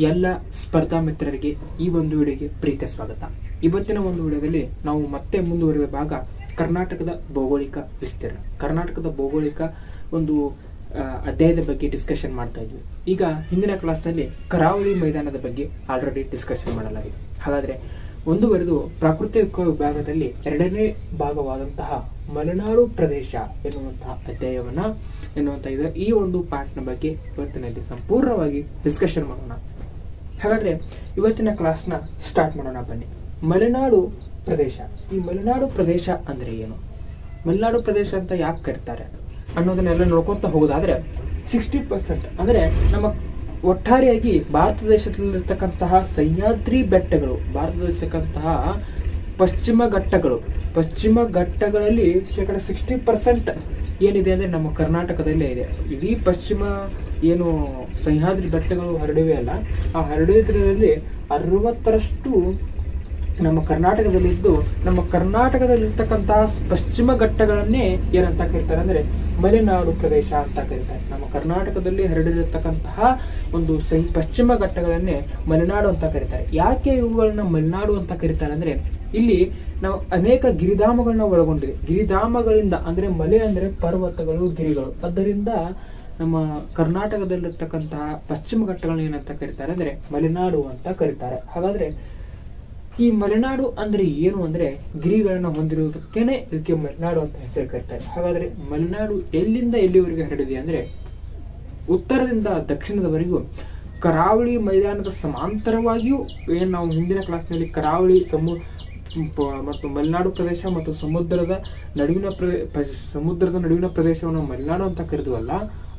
ಎಲ್ಲ ಸ್ಪರ್ಧಾ ಮಿತ್ರರಿಗೆ ಈ ಒಂದು ವಿಡಿಯೋಗೆ ಪ್ರೀತಿಯ ಸ್ವಾಗತ. ಇವತ್ತಿನ ಒಂದು ವಿಡಿಯೋದಲ್ಲಿ ನಾವು ಮತ್ತೆ ಮುಂದುವರಿದ ಭಾಗ ಕರ್ನಾಟಕದ ಭೌಗೋಳಿಕ ವಿಸ್ತೀರ್ಣ. ಕರ್ನಾಟಕದ ಭೌಗೋಳಿಕ ಒಂದು ಅಧ್ಯಾಯದ ಬಗ್ಗೆ ಡಿಸ್ಕಷನ್ ಮಾಡ್ತಾ ಇದ್ವಿ. ಈಗ ಹಿಂದಿನ ಕ್ಲಾಸ್ನಲ್ಲಿ ಕರಾವಳಿ ಮೈದಾನದ ಬಗ್ಗೆ ಆಲ್ರೆಡಿ ಡಿಸ್ಕಷನ್ ಮಾಡಲಾಗಿದೆ. ಹಾಗಾದ್ರೆ ಮುಂದುವರೆದು ಪ್ರಾಕೃತಿಕ ವಿಭಾಗದಲ್ಲಿ ಎರಡನೇ ಭಾಗವಾದಂತಹ ಮಲೆನಾಡು ಪ್ರದೇಶ ಎನ್ನುವಂತಹ ಅಧ್ಯಾಯವನ್ನ ಎನ್ನುವಂತ ಈ ಒಂದು ಪಾರ್ಟ್ನ ಬಗ್ಗೆ ಇವತ್ತಿನಲ್ಲಿ ಸಂಪೂರ್ಣವಾಗಿ ಡಿಸ್ಕಷನ್ ಮಾಡೋಣ. ಹಾಗಾದ್ರೆ ಇವತ್ತಿನ ಕ್ಲಾಸ್ನ ಸ್ಟಾರ್ಟ್ ಮಾಡೋಣ ಬನ್ನಿ. ಮಲೆನಾಡು ಪ್ರದೇಶ. ಈ ಮಲೆನಾಡು ಪ್ರದೇಶ ಅಂದ್ರೆ ಏನು? ಮಲೆನಾಡು ಪ್ರದೇಶ ಅಂತ ಯಾಕೆ ಕರೀತಾರೆ? ಅನ್ನೋದನ್ನೆಲ್ಲ ನೋಡ್ಕೊಂತ ಹೋಗೋದಾದ್ರೆ ಸಿಕ್ಸ್ಟಿ ಪರ್ಸೆಂಟ್ ಅಂದ್ರೆ ನಮ್ಮ ಒಟ್ಟಾರೆಯಾಗಿ ಭಾರತ ದೇಶದಲ್ಲಿರ್ತಕ್ಕಂತಹ ಸಹ್ಯಾದ್ರಿ ಬೆಟ್ಟಗಳು ಭಾರತದಲ್ಲಿರ್ತಕ್ಕಂತಹ ಪಶ್ಚಿಮ ಘಟ್ಟಗಳು. ಪಶ್ಚಿಮ ಘಟ್ಟಗಳಲ್ಲಿ ಶೇಕಡ ಸಿಕ್ಸ್ಟಿ ಪರ್ಸೆಂಟ್ ಏನಿದೆ ಅಂದರೆ ನಮ್ಮ ಕರ್ನಾಟಕದಲ್ಲೇ ಇದೆ. ಇಡೀ ಪಶ್ಚಿಮ ಏನು ಸಹ್ಯಾದ್ರಿ ಘಟ್ಟಗಳು ಹರಡಿವೆ ಅಲ್ಲ. ಆ ಹರಡಿದ್ರಲ್ಲಿ ಅರವತ್ತರಷ್ಟು ನಮ್ಮ ಕರ್ನಾಟಕದಲ್ಲಿದ್ದು, ನಮ್ಮ ಕರ್ನಾಟಕದಲ್ಲಿರ್ತಕ್ಕಂತಹ ಪಶ್ಚಿಮ ಘಟ್ಟಗಳನ್ನೇ ಏನಂತ ಕರೀತಾರೆ ಅಂದ್ರೆ ಮಲೆನಾಡು ಪ್ರದೇಶ ಅಂತ ಕರೀತಾರೆ. ನಮ್ಮ ಕರ್ನಾಟಕದಲ್ಲಿ ಹರಡಿರತಕ್ಕಂತಹ ಒಂದು ಸೈ ಪಶ್ಚಿಮ ಘಟ್ಟಗಳನ್ನೇ ಮಲೆನಾಡು ಅಂತ ಕರೀತಾರೆ. ಯಾಕೆ ಇವುಗಳನ್ನ ಮಲೆನಾಡು ಅಂತ ಕರೀತಾರೆ ಅಂದ್ರೆ, ಇಲ್ಲಿ ನಾವು ಅನೇಕ ಗಿರಿಧಾಮಗಳನ್ನ ಒಳಗೊಂಡಿದೆ. ಗಿರಿಧಾಮಗಳಿಂದ ಅಂದ್ರೆ ಮಲೆ ಅಂದ್ರೆ ಪರ್ವತಗಳು, ಗಿರಿಗಳು. ಆದ್ದರಿಂದ ನಮ್ಮ ಕರ್ನಾಟಕದಲ್ಲಿರ್ತಕ್ಕಂತಹ ಪಶ್ಚಿಮ ಘಟ್ಟಗಳನ್ನ ಏನಂತ ಕರೀತಾರೆ ಅಂದ್ರೆ ಮಲೆನಾಡು ಅಂತ ಕರೀತಾರೆ. ಹಾಗಾದ್ರೆ ಈ ಮಲೆನಾಡು ಅಂದ್ರೆ ಏನು ಅಂದ್ರೆ ಗಿರಿಗಳನ್ನ ಹೊಂದಿರುವುದಕ್ಕೇನೆ ಇದಕ್ಕೆ ಮಲೆನಾಡು ಅಂತ ಹೆಸರು ಕರೀತಾರೆ. ಹಾಗಾದ್ರೆ ಮಲೆನಾಡು ಎಲ್ಲಿಂದ ಎಲ್ಲಿವರೆಗೆ ಹರಡಿದೆ ಅಂದ್ರೆ ಉತ್ತರದಿಂದ ದಕ್ಷಿಣದವರೆಗೂ ಕರಾವಳಿ ಮೈದಾನದ ಸಮಾಂತರವಾಗಿಯೂ ಏನ್ ನಾವು ಹಿಂದಿನ ಕ್ಲಾಸ್ನಲ್ಲಿ ಕರಾವಳಿ ಸಮು ಮತ್ತು ಮಲೆನಾಡು ಪ್ರದೇಶ ಮತ್ತು ಸಮುದ್ರದ ನಡುವಿನ ಪ್ರದೇ- ಸಮುದ್ರದ ನಡುವಿನ ಪ್ರದೇಶವನ್ನು ಮಲೆನಾಡು ಅಂತ ಕರೆದುವಲ್ಲ,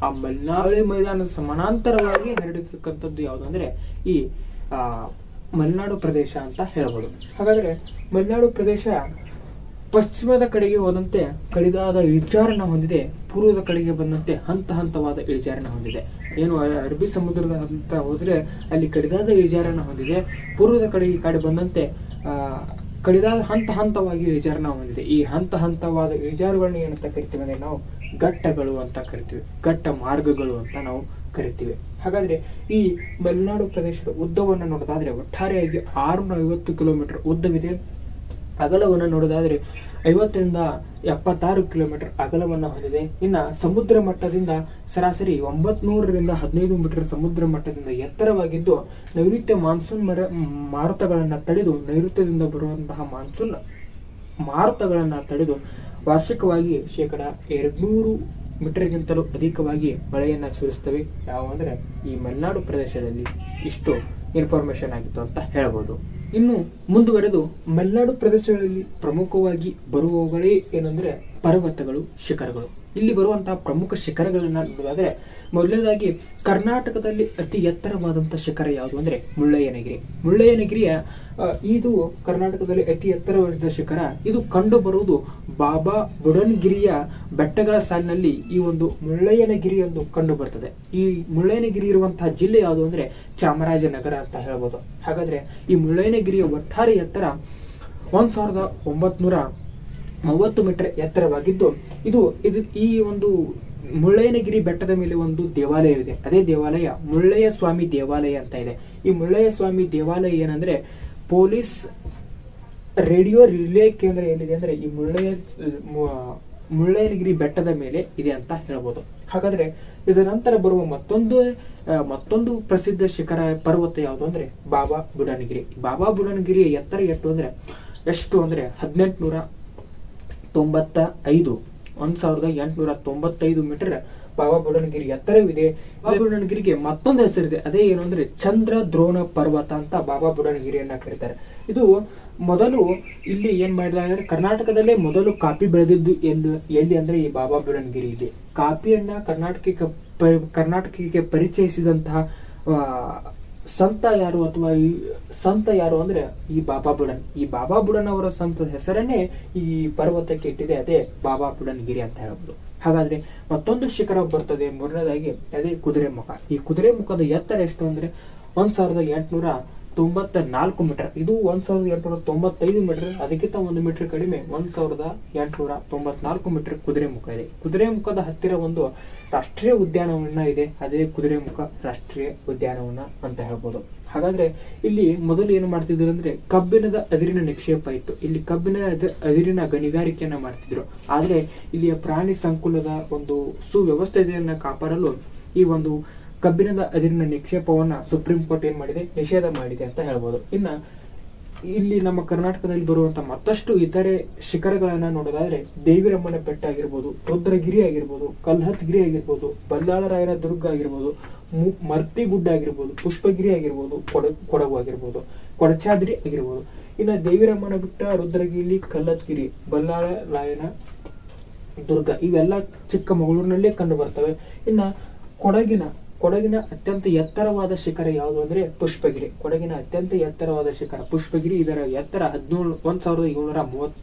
ಆ ಮಲೆನಾಡು ಮೈದಾನದ ಸಮಾನಾಂತರವಾಗಿ ಹರಡಿರ್ತಕ್ಕಂಥದ್ದು ಯಾವುದು ಅಂದ್ರೆ ಈ ಮಲೆನಾಡು ಪ್ರದೇಶ ಅಂತ ಹೇಳ್ಬೋದು. ಹಾಗಾದ್ರೆ ಮಲೆನಾಡು ಪ್ರದೇಶ ಪಶ್ಚಿಮದ ಕಡೆಗೆ ಹೋದಂತೆ ಕಡಿದಾದ ಇಳಿಜಾರನ್ನ ಹೊಂದಿದೆ, ಪೂರ್ವದ ಕಡೆಗೆ ಬಂದಂತೆ ಹಂತ ಹಂತವಾದ ಇಳಿಜಾರನ್ನ ಹೊಂದಿದೆ. ಏನು, ಅರಬ್ಬಿ ಸಮುದ್ರದ ಹಂತ ಹೋದರೆ ಅಲ್ಲಿ ಕಡಿದಾದ ಇಳಿಜಾರನ್ನ ಹೊಂದಿದೆ, ಪೂರ್ವದ ಕಡೆಗೆ ಕಾಡಿ ಬಂದಂತೆ ಕಡಿದಾದ ಹಂತ ಹಂತವಾಗಿ ಇಳಿಜಾರನ್ನ ಹೊಂದಿದೆ. ಈ ಹಂತ ಹಂತವಾದ ಇಳಿಜಾರುಗಳನ್ನ ಏನಂತ ಕರಿತೀವಿ ಅಂದ್ರೆ ನಾವು ಘಟ್ಟಗಳು ಅಂತ ಕರಿತೀವಿ. ಘಟ್ಟ ಮಾರ್ಗಗಳು ಅಂತ ನಾವು ಕರಿತೀವಿ. ಹಾಗಾದ್ರೆ ಈ ಮಲೆನಾಡು ಪ್ರದೇಶದ ಉದ್ದವನ್ನು ನೋಡೋದಾದ್ರೆ ಒಟ್ಟಾರೆಯಾಗಿ ಆರುನೂರ ಐವತ್ತು ಕಿಲೋಮೀಟರ್ ಉದ್ದವಿದೆ. ಅಗಲವನ್ನು ನೋಡೋದಾದ್ರೆ ಐವತ್ತರಿಂದ ಎಪ್ಪತ್ತಾರು ಕಿಲೋಮೀಟರ್ ಅಗಲವನ್ನು ಹೊಂದಿದೆ. ಇನ್ನ ಸಮುದ್ರ ಮಟ್ಟದಿಂದ ಸರಾಸರಿ ಒಂಬತ್ನೂರರಿಂದ ಹದಿನೈದು ಮೀಟರ್ ಸಮುದ್ರ ಮಟ್ಟದಿಂದ ಎತ್ತರವಾಗಿದ್ದು, ನೈಋತ್ಯ ಮಾನ್ಸೂನ್ ಮರ, ಮಾರುತಗಳನ್ನು ತಡೆದು ನೈಋತ್ಯದಿಂದ ಬರುವಂತಹ ಮಾನ್ಸೂನ್ ಮಾರುತಗಳನ್ನು ತಡೆದು ವಾರ್ಷಿಕವಾಗಿ ಶೇಕಡ ಎರಡ್ನೂರು ಮೀಟರ್ಗಿಂತಲೂ ಅಧಿಕವಾಗಿ ಮಳೆಯನ್ನ ಸುರಿಸ್ತವೆ. ಯಾವ ಅಂದ್ರೆ ಈ ಮಲೆನಾಡು ಪ್ರದೇಶದಲ್ಲಿ ಇಷ್ಟು ಇನ್ಫಾರ್ಮೇಶನ್ ಆಗಿತ್ತು ಅಂತ ಹೇಳ್ಬೋದು. ಇನ್ನು ಮುಂದುವರೆದು ಮಲೆನಾಡು ಪ್ರದೇಶಗಳಲ್ಲಿ ಪ್ರಮುಖವಾಗಿ ಬರುವವುಗಳೇ ಏನಂದ್ರೆ ಪರ್ವತಗಳು ಶಿಖರಗಳು. ಇಲ್ಲಿ ಬರುವಂತಹ ಪ್ರಮುಖ ಶಿಖರಗಳನ್ನ ನೋಡೋದಾದ್ರೆ ಮೊದಲನೇದಾಗಿ ಕರ್ನಾಟಕದಲ್ಲಿ ಅತಿ ಎತ್ತರವಾದಂತಹ ಶಿಖರ ಯಾವುದು ಅಂದ್ರೆ ಮುಳ್ಳಯ್ಯನಗಿರಿ. ಮುಳ್ಳಯ್ಯನಗಿರಿಯ ಇದು ಕರ್ನಾಟಕದಲ್ಲಿ ಅತಿ ಎತ್ತರವಾದ ಶಿಖರ. ಇದು ಕಂಡು ಬರುವುದು ಬಾಬಾ ಬುಡನ್ಗಿರಿಯ ಬೆಟ್ಟಗಳ ಸಾಲಿನಲ್ಲಿ ಈ ಒಂದು ಮುಳ್ಳಯ್ಯನಗಿರಿ ಎಂದು ಕಂಡು ಬರ್ತದೆ. ಈ ಮುಳ್ಳಯ್ಯನಗಿರಿ ಇರುವಂತಹ ಜಿಲ್ಲೆ ಯಾವುದು ಅಂದ್ರೆ ಚಾಮರಾಜನಗರ ಅಂತ ಹೇಳ್ಬೋದು. ಹಾಗಾದ್ರೆ ಈ ಮುಳ್ಳಯ್ಯನಗಿರಿಯ ಒಟ್ಟಾರೆ ಎತ್ತರ ಒಂದ್ ಸಾವಿರದ ಒಂಬತ್ನೂರ ಮೂವತ್ತು ಮೀಟರ್ ಎತ್ತರವಾಗಿದ್ದು, ಇದು ಇದು ಈ ಒಂದು ಮುಳ್ಳಯ್ಯನಗಿರಿ ಬೆಟ್ಟದ ಮೇಲೆ ಒಂದು ದೇವಾಲಯವಿದೆ ಅದೇ ದೇವಾಲಯ ಮುಳ್ಳಯ್ಯ ಸ್ವಾಮಿ ದೇವಾಲಯ ಅಂತ ಇದೆ. ಈ ಮುಳ್ಳಯ್ಯ ಸ್ವಾಮಿ ದೇವಾಲಯ ಏನಂದ್ರೆ, ಪೊಲೀಸ್ ರೇಡಿಯೋ ರಿಲೇ ಕೇಂದ್ರ ಎಲ್ಲಿದೆ ಅಂದ್ರೆ, ಈ ಮುಳ್ಳಯ್ಯ ಮುಳ್ಳಯ್ಯನಗಿರಿ ಬೆಟ್ಟದ ಮೇಲೆ ಇದೆ ಅಂತ ಹೇಳ್ಬೋದು. ಹಾಗಾದ್ರೆ, ಇದರ ನಂತರ ಬರುವ ಮತ್ತೊಂದು ಮತ್ತೊಂದು ಪ್ರಸಿದ್ಧ ಶಿಖರ ಪರ್ವತ ಯಾವುದು ಅಂದ್ರೆ, ಬಾಬಾ ಬುಡನಗಿರಿ. ಬಾಬಾ ಬುಡನಗಿರಿಯ ಎತ್ತರ ಎಷ್ಟು ಅಂದ್ರೆ ಎಷ್ಟು ಅಂದ್ರೆ, ಹದಿನೆಂಟುನೂರ ತೊಂಬತ್ತ ಐದು ಒಂದ್ ಸಾವಿರದ ಎಂಟುನೂರ ತೊಂಬತ್ತೈದು ಮೀಟರ್ ಬಾಬಾ ಬುಡನಗಿರಿ ಎತ್ತರವಿದೆ. ಬಾಬಾ ಬುಡನಗಿರಿಗೆ ಮತ್ತೊಂದು ಹೆಸರಿದೆ. ಅದೇ ಏನು ಅಂದ್ರೆ ಚಂದ್ರ ದ್ರೋಣ ಪರ್ವತ ಅಂತ ಬಾಬಾ ಬುಡನಗಿರಿಯನ್ನ ಕರೀತಾರೆ. ಇದು ಮೊದಲು ಇಲ್ಲಿ ಏನ್ ಮಾಡಿದ್ರೆ ಅಂದ್ರೆ ಕರ್ನಾಟಕದಲ್ಲೇ ಮೊದಲು ಕಾಫಿ ಬೆಳೆದಿದ್ದು ಎಲ್ಲಿ ಎಲ್ಲಿ ಅಂದ್ರೆ ಈ ಬಾಬಾ ಬುಡನಗಿರಿ ಇಲ್ಲಿ ಕಾಫಿಯನ್ನ ಕರ್ನಾಟಕಕ್ಕೆ ಕರ್ನಾಟಕಕ್ಕೆ ಪರಿಚಯಿಸಿದಂತಹ ಸಂತ ಯಾರು ಅಥವಾ ಈ ಸಂತ ಯಾರು ಅಂದ್ರೆ ಈ ಬಾಬಾ ಬುಡನ್. ಈ ಬಾಬಾ ಬುಡನ್ ಅವರ ಸಂತದ ಹೆಸರನ್ನೇ ಈ ಪರ್ವತಕ್ಕೆ ಇಟ್ಟಿದೆ. ಅದೇ ಬಾಬಾ ಬುಡನ್ ಗಿರಿ ಅಂತ ಹೇಳ್ಬೋದು. ಹಾಗಾದ್ರೆ ಮತ್ತೊಂದು ಶಿಖರ ಬರ್ತದೆ. ಮೂರನೇದಾಗಿ ಅದೇ ಕುದುರೆ ಮುಖ. ಈ ಕುದುರೆ ಮುಖದ ಎತ್ತರ ಎಷ್ಟು ಅಂದ್ರೆ ಒಂದ್ ಸಾವಿರದ ಎಂಟುನೂರ ತೊಂಬತ್ತ ನಾಲ್ಕು ಮೀಟರ್ ಇದು ಒಂದ್ ಸಾವಿರದ ಎಂಟುನೂರ ತೊಂಬತ್ತೈದು ಮೀಟರ್ ಅದಕ್ಕಿಂತ ಒಂದು ಮೀಟರ್ ಕಡಿಮೆ ಒಂದ್ ಸಾವಿರದ ಎಂಟುನೂರ ತೊಂಬತ್ನಾಲ್ಕು ಮೀಟರ್ ಕುದುರೆಮುಖ ಇದೆ. ಕುದುರೆಮುಖದ ಹತ್ತಿರ ಒಂದು ರಾಷ್ಟ್ರೀಯ ಉದ್ಯಾನವನ ಇದೆ, ಅದೇ ಕುದುರೆಮುಖ ರಾಷ್ಟ್ರೀಯ ಉದ್ಯಾನವನ ಅಂತ ಹೇಳ್ಬೋದು. ಹಾಗಾದ್ರೆ ಇಲ್ಲಿ ಮೊದಲು ಏನು ಮಾಡ್ತಿದ್ರು ಅಂದ್ರೆ ಕಬ್ಬಿಣದ ಅದಿರಿನ ನಿಕ್ಷೇಪ ಇತ್ತು. ಇಲ್ಲಿ ಕಬ್ಬಿನ ಅದ- ಅದಿರಿನ ಗಣಿಗಾರಿಕೆಯನ್ನ ಮಾಡ್ತಿದ್ರು. ಆದ್ರೆ ಇಲ್ಲಿಯ ಪ್ರಾಣಿ ಸಂಕುಲದ ಒಂದು ಸುವ್ಯವಸ್ಥೆಯನ್ನ ಕಾಪಾಡಲು ಈ ಒಂದು ಕಬ್ಬಿಣದ ಅದಿರಿನ ನಿಕ್ಷೇಪವನ್ನ ಸುಪ್ರೀಂ ಕೋರ್ಟ್ ಏನ್ ಮಾಡಿದೆ? ನಿಷೇಧ ಮಾಡಿದೆ ಅಂತ ಹೇಳ್ಬೋದು. ಇನ್ನ ಇಲ್ಲಿ ನಮ್ಮ ಕರ್ನಾಟಕದಲ್ಲಿ ಬರುವಂತ ಮತ್ತಷ್ಟು ಇತರೆ ಶಿಖರಗಳನ್ನ ನೋಡೋದಾದ್ರೆ ದೇವಿರಮ್ಮನ ಬೆಟ್ಟ ಆಗಿರ್ಬೋದು, ರುದ್ರಗಿರಿ ಆಗಿರ್ಬೋದು, ಕಲ್ಹತ್ಗಿರಿ ಆಗಿರ್ಬೋದು ಬಲ್ಲಾಳರಾಯರ ದುರ್ಗ ಆಗಿರ್ಬೋದು ಮರ್ತಿ ಗುಡ್ಡ ಆಗಿರ್ಬೋದು, ಪುಷ್ಪಗಿರಿ ಆಗಿರ್ಬೋದು, ಕೊಡ, ಕೊಡಗು ಆಗಿರ್ಬೋದು, ಕೊಡಚಾದ್ರಿ ಆಗಿರ್ಬೋದು. ಇನ್ನ ದೇವಿರಮ್ಮನ ಬೆಟ್ಟ, ರುದ್ರಗಿರಿ ಕಲ್ಲತ್ಗಿರಿ ಬಲ್ಲಾಳರಾಯನ ದುರ್ಗ ಇವೆಲ್ಲ ಚಿಕ್ಕಮಗಳೂರಿನಲ್ಲೇ ಕಂಡು ಬರ್ತವೆ. ಇನ್ನ ಕೊಡಗಿನ ಕೊಡಗಿನ ಅತ್ಯಂತ ಎತ್ತರವಾದ ಶಿಖರ ಯಾವುದು ಅಂದ್ರೆ ಪುಷ್ಪಗಿರಿ. ಕೊಡಗಿನ ಅತ್ಯಂತ ಎತ್ತರವಾದ ಶಿಖರ ಪುಷ್ಪಗಿರಿ. ಇದರ ಎತ್ತರ ಹದಿನೇಳು, ಒಂದ್ ಸಾವಿರದ ಏಳ್ನೂರ ಮೂವತ್ತ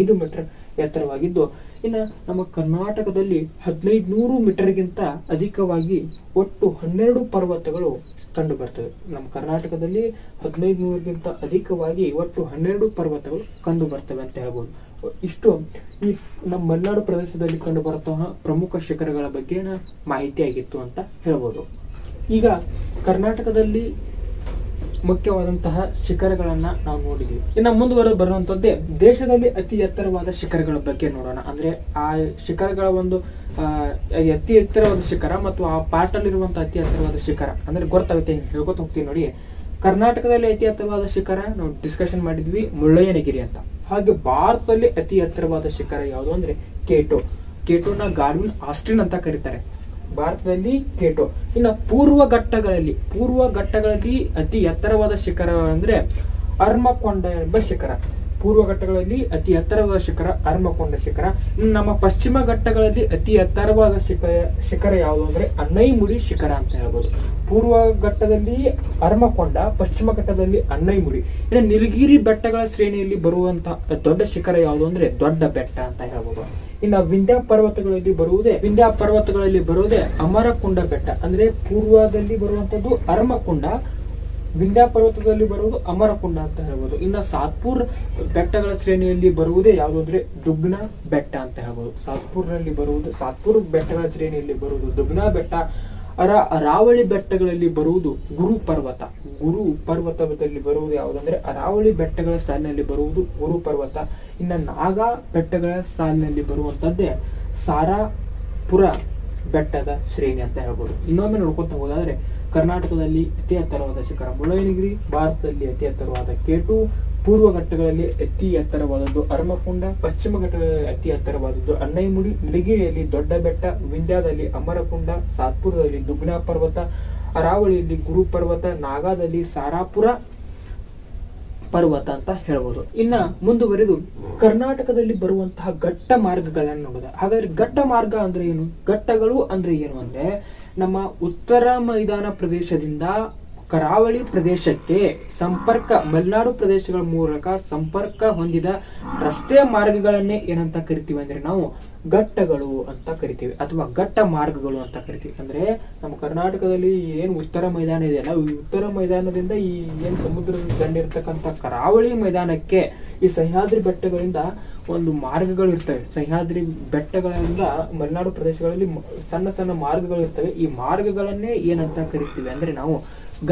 ಐದು ಮೀಟರ್ ಎತ್ತರವಾಗಿದ್ದು, ಇನ್ನ ನಮ್ಮ ಕರ್ನಾಟಕದಲ್ಲಿ ಹದಿನೈದು ನೂರು ಮೀಟರ್ಗಿಂತ ಅಧಿಕವಾಗಿ ಒಟ್ಟು ಹನ್ನೆರಡು ಪರ್ವತಗಳು ಕಂಡು ಬರ್ತವೆ. ನಮ್ಮ ಕರ್ನಾಟಕದಲ್ಲಿ ಹದಿನೈದು ನೂರಕ್ಕಿಂತ ಅಧಿಕವಾಗಿ ಒಟ್ಟು ಹನ್ನೆರಡು ಪರ್ವತಗಳು ಕಂಡು ಬರ್ತವೆ ಅಂತ ಹೇಳ್ಬೋದು. ಇಷ್ಟು ಈ ನಮ್ಮ ಮಲೆನಾಡು ಪ್ರದೇಶದಲ್ಲಿ ಕಂಡು ಬರತಹ ಪ್ರಮುಖ ಶಿಖರಗಳ ಬಗ್ಗೆ ಮಾಹಿತಿ ಆಗಿತ್ತು ಅಂತ ಹೇಳ್ಬೋದು. ಈಗ ಕರ್ನಾಟಕದಲ್ಲಿ ಮುಖ್ಯವಾದಂತಹ ಶಿಖರಗಳನ್ನ ನಾವು ನೋಡಿದ್ವಿ. ಇನ್ನು ಮುಂದುವರೆದು ಬರುವಂತದ್ದೇ ದೇಶದಲ್ಲಿ ಅತಿ ಎತ್ತರವಾದ ಶಿಖರಗಳ ಬಗ್ಗೆ ನೋಡೋಣ. ಅಂದ್ರೆ ಆ ಶಿಖರಗಳ ಒಂದು ಅತಿ ಎತ್ತರವಾದ ಶಿಖರ ಮತ್ತು ಆ ಪಾಟಲ್ಲಿರುವಂತಹ ಅತಿ ಎತ್ತರವಾದ ಶಿಖರ, ಅಂದ್ರೆ ಗೊತ್ತಾಗುತ್ತೆ ಹೇಳ್ಕೊತ ಹೋಗ್ತೀವಿ ನೋಡಿ. ಕರ್ನಾಟಕದಲ್ಲಿ ಅತಿ ಎತ್ತರವಾದ ಶಿಖರ ನಾವು ಡಿಸ್ಕಷನ್ ಮಾಡಿದ್ವಿ ಮುಳ್ಳಯ್ಯನಗಿರಿ ಅಂತ. ಹಾಗೆ ಭಾರತದಲ್ಲಿ ಅತಿ ಎತ್ತರವಾದ ಶಿಖರ ಯಾವುದು ಅಂದ್ರೆ ಕೇಟೋ. ಕೇಟೋನ ಗಾರ್ವಿನ್ ಆಸ್ಟಿನ್ ಅಂತ ಕರೀತಾರೆ. ಭಾರತದಲ್ಲಿ ಕೇಟೋ. ಇನ್ನು ಪೂರ್ವ ಘಟ್ಟಗಳಲ್ಲಿ ಪೂರ್ವ ಘಟ್ಟಗಳಲ್ಲಿ ಅತಿ ಎತ್ತರವಾದ ಶಿಖರ ಅಂದ್ರೆ ಅರ್ಮಕೊಂಡ ಎಂಬ ಶಿಖರ. ಪೂರ್ವ ಘಟ್ಟಗಳಲ್ಲಿ ಅತಿ ಎತ್ತರವಾದ ಶಿಖರ, ಅರ್ಮಕೊಂಡ ಶಿಖರ. ನಮ್ಮ ಪಶ್ಚಿಮ ಘಟ್ಟಗಳಲ್ಲಿ ಅತಿ ಎತ್ತರವಾದ ಶಿಖರ ಶಿಖರ ಯಾವುದು ಅಂದ್ರೆ ಅನ್ನೈಮುಡಿ ಶಿಖರ ಅಂತ ಹೇಳ್ಬೋದು. ಪೂರ್ವ ಘಟ್ಟದಲ್ಲಿ ಅರ್ಮಕೊಂಡ, ಪಶ್ಚಿಮ ಘಟ್ಟದಲ್ಲಿ ಅನ್ನೈಮುಡಿ ಇನ್ನು ನೀಲಗಿರಿ ಬೆಟ್ಟಗಳ ಶ್ರೇಣಿಯಲ್ಲಿ ಬರುವಂತಹ ದೊಡ್ಡ ಶಿಖರ ಯಾವುದು ಅಂದ್ರೆ ದೊಡ್ಡ ಬೆಟ್ಟ ಅಂತ ಹೇಳ್ಬೋದು. ಇನ್ನು ವಿಂಧ್ಯ ಪರ್ವತಗಳಲ್ಲಿ ಬರುವುದೇ, ವಿಂಧ್ಯ ಪರ್ವತಗಳಲ್ಲಿ ಬರುವುದೇ ಅಮರಕುಂಡ ಬೆಟ್ಟ. ಅಂದ್ರೆ ಪೂರ್ವದಲ್ಲಿ ಬರುವಂತದ್ದು ಅರಮಕುಂಡ ವಿಂಧ್ಯ ಪರ್ವತದಲ್ಲಿ ಬರುವುದು ಅಮರಕುಂಡ ಅಂತ ಹೇಳ್ಬೋದು. ಇನ್ನು ಸಾತ್ಪುರ್ ಬೆಟ್ಟಗಳ ಶ್ರೇಣಿಯಲ್ಲಿ ಬರುವುದೇ ಯಾವುದು ಅಂದ್ರೆ ದುಗ್ನ ಬೆಟ್ಟ ಅಂತ ಹೇಳ್ಬೋದು. ಸಾತ್ಪುರ್ನಲ್ಲಿ ಬರುವುದು, ಸಾತ್ಪುರ್ ಬೆಟ್ಟಗಳ ಶ್ರೇಣಿಯಲ್ಲಿ ಬರುವುದು ದುಗ್ನ ಬೆಟ್ಟ. ಅರ ಅರಾವಳಿ ಬೆಟ್ಟಗಳಲ್ಲಿ ಬರುವುದು ಗುರು ಪರ್ವತ. ಗುರು ಪರ್ವತದಲ್ಲಿ ಬರುವುದು ಯಾವುದಂದ್ರೆ ಅರಾವಳಿ ಬೆಟ್ಟಗಳ ಸಾಲಿನಲ್ಲಿ ಬರುವುದು ಗುರು ಪರ್ವತ. ಇನ್ನ ನಾಗಾ ಬೆಟ್ಟಗಳ ಸಾಲಿನಲ್ಲಿ ಬರುವಂತದ್ದೇ ಸಾರಾಪುರ ಬೆಟ್ಟದ ಶ್ರೇಣಿ ಅಂತ ಹೇಳ್ಬೋದು. ಇನ್ನೊಮ್ಮೆ ನೋಡ್ಕೊತ ಹೋದಾದ್ರೆ ಕರ್ನಾಟಕದಲ್ಲಿ ಅತಿ ಎತ್ತರವಾದ ಶಿಖರ ಮುಳ್ಳಯ್ಯನಗಿರಿ, ಭಾರತದಲ್ಲಿ ಅತಿ ಎತ್ತರವಾದ ಕೇಟು, ಪೂರ್ವ ಘಟ್ಟಗಳಲ್ಲಿ ಅತಿ ಎತ್ತರವಾದದ್ದು ಅರ್ಮಕುಂಡ, ಪಶ್ಚಿಮ ಘಟ್ಟಗಳಲ್ಲಿ ಅತಿ ಎತ್ತರವಾದದ್ದು ಅನ್ನೈಮುಡಿ ನೀಲಗಿರಿಯಲ್ಲಿ ದೊಡ್ಡ ಬೆಟ್ಟ ವಿಂಧ್ಯಾದಲ್ಲಿ ಅಮರಕುಂಡ, ಸಾತ್ಪುರದಲ್ಲಿ ದುಗ್ನ ಪರ್ವತ, ಅರಾವಳಿಯಲ್ಲಿ ಗುರು ಪರ್ವತ, ನಾಗಾದಲ್ಲಿ ಸಾರಾಪುರ ಪರ್ವತ ಅಂತ ಹೇಳ್ಬೋದು. ಇನ್ನ ಮುಂದುವರೆದು ಕರ್ನಾಟಕದಲ್ಲಿ ಬರುವಂತಹ ಘಟ್ಟ ಮಾರ್ಗಗಳನ್ನು ನೋಡಿದ ಹಾಗಾದ್ರೆ ಘಟ್ಟ ಮಾರ್ಗ ಅಂದ್ರೆ ಏನು? ಘಟ್ಟಗಳು ಅಂದ್ರೆ ಏನು ಅಂದ್ರೆ ನಮ್ಮ ಉತ್ತರ ಮೈದಾನ ಪ್ರದೇಶದಿಂದ ಕರಾವಳಿ ಪ್ರದೇಶಕ್ಕೆ ಸಂಪರ್ಕ, ಮಲೆನಾಡು ಪ್ರದೇಶಗಳ ಮೂಲಕ ಸಂಪರ್ಕ ಹೊಂದಿದ ರಸ್ತೆ ಮಾರ್ಗಗಳನ್ನೇ ಏನಂತ ಕರಿತೀವಿ ಅಂದ್ರೆ ನಾವು ಘಟ್ಟಗಳು ಅಂತ ಕರಿತೀವಿ, ಅಥವಾ ಘಟ್ಟ ಮಾರ್ಗಗಳು ಅಂತ ಕರಿತೀವಿ. ಅಂದ್ರೆ ನಮ್ಮ ಕರ್ನಾಟಕದಲ್ಲಿ ಏನು ಉತ್ತರ ಮೈದಾನ ಇದೆಯಲ್ಲ ಈ ಉತ್ತರ ಮೈದಾನದಿಂದ ಈ ಏನ್ ಸಮುದ್ರದ ದಂಡಿರ್ತಕ್ಕಂಥ ಕರಾವಳಿ ಮೈದಾನಕ್ಕೆ ಈ ಸಹ್ಯಾದ್ರಿ ಬೆಟ್ಟಗಳಿಂದ ಒಂದು ಮಾರ್ಗಗಳು ಇರ್ತವೆ. ಸಹ್ಯಾದ್ರಿ ಬೆಟ್ಟಗಳಿಂದ ಮಲೆನಾಡು ಪ್ರದೇಶಗಳಲ್ಲಿ ಸಣ್ಣ ಸಣ್ಣ ಮಾರ್ಗಗಳು ಇರ್ತವೆ. ಈ ಮಾರ್ಗಗಳನ್ನೇ ಏನಂತ ಕರಿತೀವಿ ಅಂದ್ರೆ ನಾವು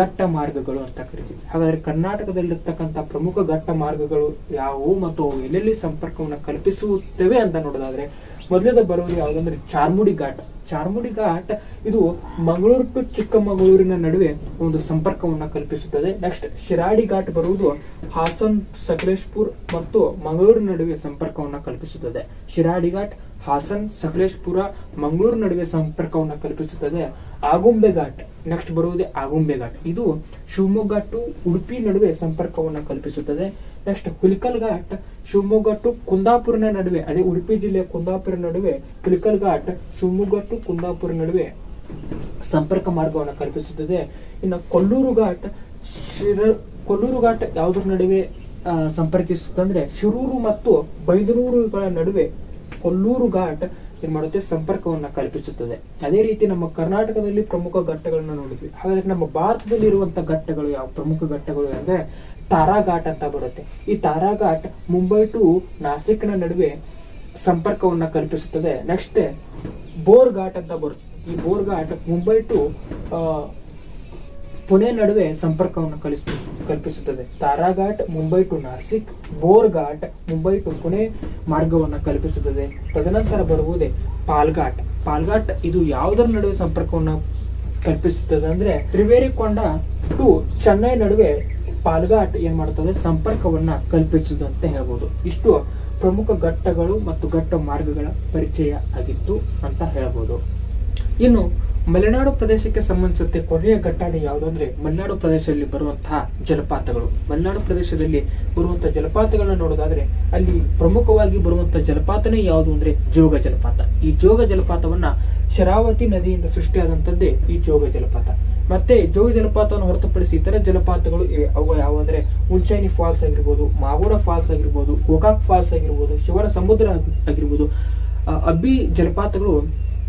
ಘಟ್ಟ ಮಾರ್ಗಗಳು ಅಂತ ಕರಿತೀವಿ. ಹಾಗಾದ್ರೆ ಕರ್ನಾಟಕದಲ್ಲಿರ್ತಕ್ಕಂಥ ಪ್ರಮುಖ ಘಟ್ಟ ಮಾರ್ಗಗಳು ಯಾವುವು ಮತ್ತು ಅವು ಎಲ್ಲೆಲ್ಲಿ ಸಂಪರ್ಕವನ್ನು ಕಲ್ಪಿಸುತ್ತವೆ ಅಂತ ನೋಡೋದಾದ್ರೆ ಮೊದಲದ ಬರೋದು ಯಾವುದಂದ್ರೆ ಚಾರ್ಮುಡಿ ಘಾಟ್. ಚಾರ್ಮುಡಿ ಘಾಟ್ ಇದು ಮಂಗಳೂರು ಟು ಚಿಕ್ಕಮಗಳೂರಿನ ನಡುವೆ ಒಂದು ಸಂಪರ್ಕವನ್ನ ಕಲ್ಪಿಸುತ್ತದೆ. ನೆಕ್ಸ್ಟ್ ಶಿರಾಡಿ ಘಾಟ್ ಬರುವುದು ಹಾಸನ್, ಸಕಲೇಶ್ಪುರ್ ಮತ್ತು ಮಂಗಳೂರು ನಡುವೆ ಸಂಪರ್ಕವನ್ನ ಕಲ್ಪಿಸುತ್ತದೆ. ಶಿರಾಡಿ ಘಾಟ್, ಹಾಸನ್, ಸಕಲೇಶ್ಪುರ, ಮಂಗಳೂರು ನಡುವೆ ಸಂಪರ್ಕವನ್ನ ಕಲ್ಪಿಸುತ್ತದೆ. ಆಗುಂಬೆ ಘಾಟ್ ನೆಕ್ಸ್ಟ್ ಬರುವುದೇ ಆಗುಂಬೆ ಘಾಟ್. ಇದು ಶಿವಮೊಗ್ಗ ಟು ಉಡುಪಿ ನಡುವೆ ಸಂಪರ್ಕವನ್ನ ಕಲ್ಪಿಸುತ್ತದೆ. ನೆಕ್ಸ್ಟ್ ಹುಲಿಕಲ್ ಘಾಟ್ ಶಿವಮೊಗ್ಗ ಟು ಕುಂದಾಪುರನ ನಡುವೆ, ಅದೇ ಉಡುಪಿ ಜಿಲ್ಲೆಯ ಕುಂದಾಪುರ ನಡುವೆ ಹುಲಿಕಲ್ ಘಾಟ್ ಶಿವಮೊಗ್ಗ ಟು ಕುಂದಾಪುರ ನಡುವೆ ಸಂಪರ್ಕ ಮಾರ್ಗವನ್ನು ಕಲ್ಪಿಸುತ್ತದೆ. ಇನ್ನು ಕೊಲ್ಲೂರು ಘಾಟ್ ಶಿರ ಕೊಲ್ಲೂರು ಘಾಟ್ ಯಾವುದ್ರ ನಡುವೆ ಸಂಪರ್ಕಿಸುತ್ತಂದ್ರೆ ಶಿರೂರು ಮತ್ತು ಬೈದರೂರುಗಳ ನಡುವೆ ಕೊಲ್ಲೂರು ಘಾಟ್ ಏನ್ ಮಾಡುತ್ತೆ? ಸಂಪರ್ಕವನ್ನ ಕಲ್ಪಿಸುತ್ತದೆ. ಅದೇ ರೀತಿ ನಮ್ಮ ಕರ್ನಾಟಕದಲ್ಲಿ ಪ್ರಮುಖ ಘಟ್ಟಗಳನ್ನ ನೋಡಿದ್ವಿ. ಹಾಗಾದ್ರೆ ನಮ್ಮ ಭಾರತದಲ್ಲಿ ಇರುವಂತಹ ಘಟ್ಟಗಳು ಯಾವ ಪ್ರಮುಖ ಘಟ್ಟಗಳು ಅಂದ್ರೆ ತಾರಾಘಾಟ್ ಅಂತ ಬರುತ್ತೆ. ಈ ತಾರಾಘಾಟ್ ಮುಂಬೈ ಟು ನಾಸಿಕ್ನ ನಡುವೆ ಸಂಪರ್ಕವನ್ನ ಕಲ್ಪಿಸುತ್ತದೆ. ನೆಕ್ಸ್ಟ್ ಬೋರ್ ಘಾಟ್ ಅಂತ ಬರುತ್ತೆ ಈ ಬೋರ್ ಘಾಟ್ ಮುಂಬೈ ಟು ಪುಣೆ ನಡುವೆ ಸಂಪರ್ಕವನ್ನು ಕಲಿಸ್, ಕಲ್ಪಿಸುತ್ತದೆ. ತಾರಾಘಾಟ್ ಮುಂಬೈ ಟು ನಾಸಿಕ್ ಬೋರ್ ಘಾಟ್ ಮುಂಬೈ ಟು ಪುಣೆ ಮಾರ್ಗವನ್ನು ಕಲ್ಪಿಸುತ್ತದೆ. ತದನಂತರ ಬರುವುದೇ ಪಾಲ್ಘಾಟ್. ಪಾಲ್ಘಾಟ್ ಇದು ಯಾವುದರ ನಡುವೆ ಸಂಪರ್ಕವನ್ನು ಕಲ್ಪಿಸುತ್ತದೆ ಅಂದ್ರೆ ತ್ರಿವೇರಿಕೊಂಡ ಟು ಚೆನ್ನೈ ನಡುವೆ ಪಾಲ್ಘಾಟ್ ಏನ್ ಮಾಡ್ತದೆ ಸಂಪರ್ಕವನ್ನ ಕಲ್ಪಿಸುತ್ತದೆ ಅಂತ ಹೇಳ್ಬೋದು. ಇಷ್ಟು ಪ್ರಮುಖ ಘಟ್ಟಗಳು ಮತ್ತು ಘಟ್ಟ ಮಾರ್ಗಗಳ ಪರಿಚಯ ಆಗಿತ್ತು ಅಂತ ಹೇಳ್ಬೋದು. ಇನ್ನು ಮಲೆನಾಡು ಪ್ರದೇಶಕ್ಕೆ ಸಂಬಂಧಿಸಿದಂತೆ ಕೊನೆಯ ಘಟ್ಟಾಣಿ ಯಾವುದು ಅಂದ್ರೆ ಮಲೆನಾಡು ಪ್ರದೇಶದಲ್ಲಿ ಬರುವಂತಹ ಜಲಪಾತಗಳು. ಮಲೆನಾಡು ಪ್ರದೇಶದಲ್ಲಿ ಬರುವಂತಹ ಜಲಪಾತಗಳನ್ನ ನೋಡೋದಾದ್ರೆ ಅಲ್ಲಿ ಪ್ರಮುಖವಾಗಿ ಬರುವಂತಹ ಜಲಪಾತನೇ ಯಾವುದು ಅಂದ್ರೆ ಜೋಗ ಜಲಪಾತ. ಈ ಜೋಗ ಜಲಪಾತವನ್ನ ಶರಾವತಿ ನದಿಯಿಂದ ಸೃಷ್ಟಿಯಾದಂತದ್ದೇ ಈ ಜೋಗ ಜಲಪಾತ. ಮತ್ತೆ ಜೋಗ ಜಲಪಾತವನ್ನು ಹೊರತುಪಡಿಸಿ ಇತರ ಜಲಪಾತಗಳು ಇವೆ. ಅವು ಯಾವ ಅಂದ್ರೆ ಉಂಚೈನಿ ಫಾಲ್ಸ್ ಆಗಿರ್ಬೋದು, ಮಾವೂರ ಫಾಲ್ಸ್ ಆಗಿರ್ಬೋದು, ಗೋಕಾಕ್ ಫಾಲ್ಸ್ ಆಗಿರ್ಬೋದು, ಶಿವರ ಸಮುದ್ರ ಆಗಿ- ಆಗಿರ್ಬೋದು. ಅಬ್ಬಿ ಜಲಪಾತಗಳು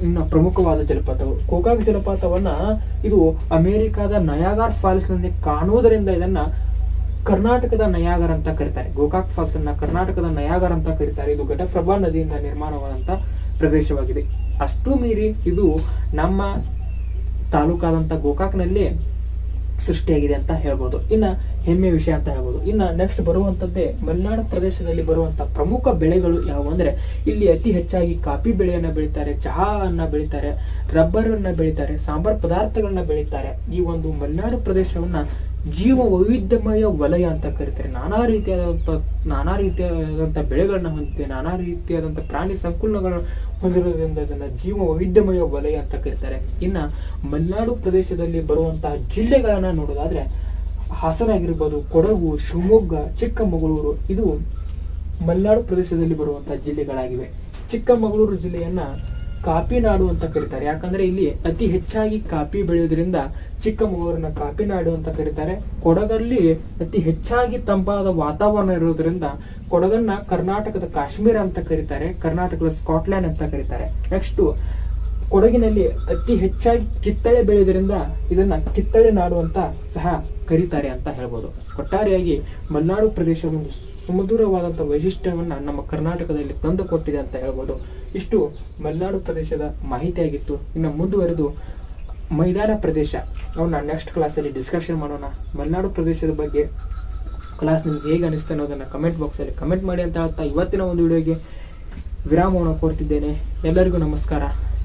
ಇನ್ನ ಪ್ರಮುಖವಾದ ಜಲಪಾತಗಳು. ಗೋಕಾಕ್ ಜಲಪಾತವನ್ನ ಇದು ಅಮೆರಿಕದ ನಯಾಗಾರ್ ಫಾಲ್ಸ್ನಲ್ಲಿ ಕಾಣುವುದರಿಂದ ಇದನ್ನ ಕರ್ನಾಟಕದ ನಯಾಗರ್ ಅಂತ ಕರೀತಾರೆ. ಗೋಕಾಕ್ ಫಾಲ್ಸ್ ಅನ್ನ ಕರ್ನಾಟಕದ ನಯಾಗರ್ ಅಂತ ಕರೀತಾರೆ. ಇದು ಘಟಪ್ರಭಾ ನದಿಯಿಂದ ನಿರ್ಮಾಣವಾದಂತ ಪ್ರದೇಶವಾಗಿದೆ. ಅಷ್ಟು ಮೀರಿ ಇದು ನಮ್ಮ ತಾಲೂಕಾದಂತ ಗೋಕಾಕ್ನಲ್ಲಿ ಸೃಷ್ಟಿಯಾಗಿದೆ ಅಂತ ಹೇಳ್ಬೋದು. ಇನ್ನ ಹೆಮ್ಮೆ ವಿಷಯ ಅಂತ ಹೇಳ್ಬೋದು. ಇನ್ನ ನೆಕ್ಸ್ಟ್ ಬರುವಂತದ್ದೇ ಮಲೆನಾಡು ಪ್ರದೇಶದಲ್ಲಿ ಬರುವಂತ ಪ್ರಮುಖ ಬೆಳೆಗಳು ಯಾವುವು ಅಂದ್ರೆ, ಇಲ್ಲಿ ಅತಿ ಹೆಚ್ಚಾಗಿ ಕಾಫಿ ಬೆಳೆಯನ್ನ ಬೆಳಿತಾರೆ ಚಹಾ ಅನ್ನ ಬೆಳಿತಾರೆ ರಬ್ಬರ್ ಅನ್ನ ಬೆಳಿತಾರೆ, ಸಾಂಬಾರ್ ಪದಾರ್ಥಗಳನ್ನ ಬೆಳಿತಾರೆ. ಈ ಒಂದು ಮಲೆನಾಡು ಪ್ರದೇಶವನ್ನ ಜೀವ ವೈವಿಧ್ಯಮಯ ವಲಯ ಅಂತ ಕರೀತಾರೆ. ನಾನಾ ರೀತಿಯಾದಂತ ನಾನಾ ರೀತಿಯಾದಂತ ಬೆಳೆಗಳನ್ನ ಹೊಂದಿದೆ, ನಾನಾ ರೀತಿಯಾದಂತ ಪ್ರಾಣಿ ಸಂಕುಲಗಳನ್ನು ಹೊಂದಿರೋದ್ರಿಂದ ಅದನ್ನ ಜೀವ ವೈವಿಧ್ಯಮಯ ವಲಯ ಅಂತ ಕರೀತಾರೆ. ಇನ್ನ ಮಲೆನಾಡು ಪ್ರದೇಶದಲ್ಲಿ ಬರುವಂತಹ ಜಿಲ್ಲೆಗಳನ್ನ ನೋಡೋದಾದ್ರೆ ಹಾಸನ ಆಗಿರ್ಬೋದು ಕೊಡಗು, ಶಿವಮೊಗ್ಗ, ಚಿಕ್ಕಮಗಳೂರು, ಇದು ಮಲೆನಾಡು ಪ್ರದೇಶದಲ್ಲಿ ಬರುವಂತಹ ಜಿಲ್ಲೆಗಳಾಗಿವೆ. ಚಿಕ್ಕಮಗಳೂರು ಜಿಲ್ಲೆಯನ್ನ ಕಾಫಿ ನಾಡು ಅಂತ ಕರೀತಾರೆ. ಯಾಕಂದ್ರೆ ಇಲ್ಲಿ ಅತಿ ಹೆಚ್ಚಾಗಿ ಕಾಪಿ ಬೆಳೆಯೋದ್ರಿಂದ ಚಿಕ್ಕಮಗಳೂರಿನ ಕಾಪಿ ನಾಡು ಅಂತ ಕರೀತಾರೆ. ಕೊಡಗಲ್ಲಿ ಅತಿ ಹೆಚ್ಚಾಗಿ ತಂಪಾದ ವಾತಾವರಣ ಇರೋದ್ರಿಂದ ಕೊಡಗನ್ನ ಕರ್ನಾಟಕದ ಕಾಶ್ಮೀರ ಅಂತ ಕರೀತಾರೆ. ಕರ್ನಾಟಕದ ಸ್ಕಾಟ್ಲ್ಯಾಂಡ್ ಅಂತ ಕರೀತಾರೆ. ನೆಕ್ಸ್ಟ್ ಕೊಡಗಿನಲ್ಲಿ ಅತಿ ಹೆಚ್ಚಾಗಿ ಕಿತ್ತಳೆ ಬೆಳೆಯೋದ್ರಿಂದ ಇದನ್ನ ಕಿತ್ತಳೆ ನಾಡು ಅಂತ ಸಹ ಕರೀತಾರೆ ಅಂತ ಹೇಳ್ಬೋದು. ಒಟ್ಟಾರೆಯಾಗಿ ಮಲೆನಾಡು ಪ್ರದೇಶ ಒಂದು ಸುಮಧುರವಾದಂಥ ವೈಶಿಷ್ಟ್ಯವನ್ನು ನಮ್ಮ ಕರ್ನಾಟಕದಲ್ಲಿ ತಂದು ಕೊಟ್ಟಿದೆ ಅಂತ ಹೇಳ್ಬೋದು. ಇಷ್ಟು ಮಲೆನಾಡು ಪ್ರದೇಶದ ಮಾಹಿತಿಯಾಗಿತ್ತು. ಇನ್ನು ಮುಂದುವರೆದು ಮೈದಾನ ಪ್ರದೇಶ. ಅವನ್ನ ನೆಕ್ಸ್ಟ್ ಕ್ಲಾಸಲ್ಲಿ ಡಿಸ್ಕಷನ್ ಮಾಡೋಣ. ಮಲೆನಾಡು ಪ್ರದೇಶದ ಬಗ್ಗೆ ಕ್ಲಾಸ್ ನಿಮ್ಗೆ ಹೇಗೆ ಅನಿಸ್ತು ಅನ್ನೋದನ್ನು ಕಮೆಂಟ್ ಬಾಕ್ಸಲ್ಲಿ ಕಮೆಂಟ್ ಮಾಡಿ ಅಂತ ಹೇಳ್ತಾ ಇವತ್ತಿನ ಒಂದು ವಿಡಿಯೋಗೆ ವಿರಾಮವನ್ನು ಕೊಡ್ತಿದ್ದೇನೆ ಎಲ್ಲರಿಗೂ ನಮಸ್ಕಾರ.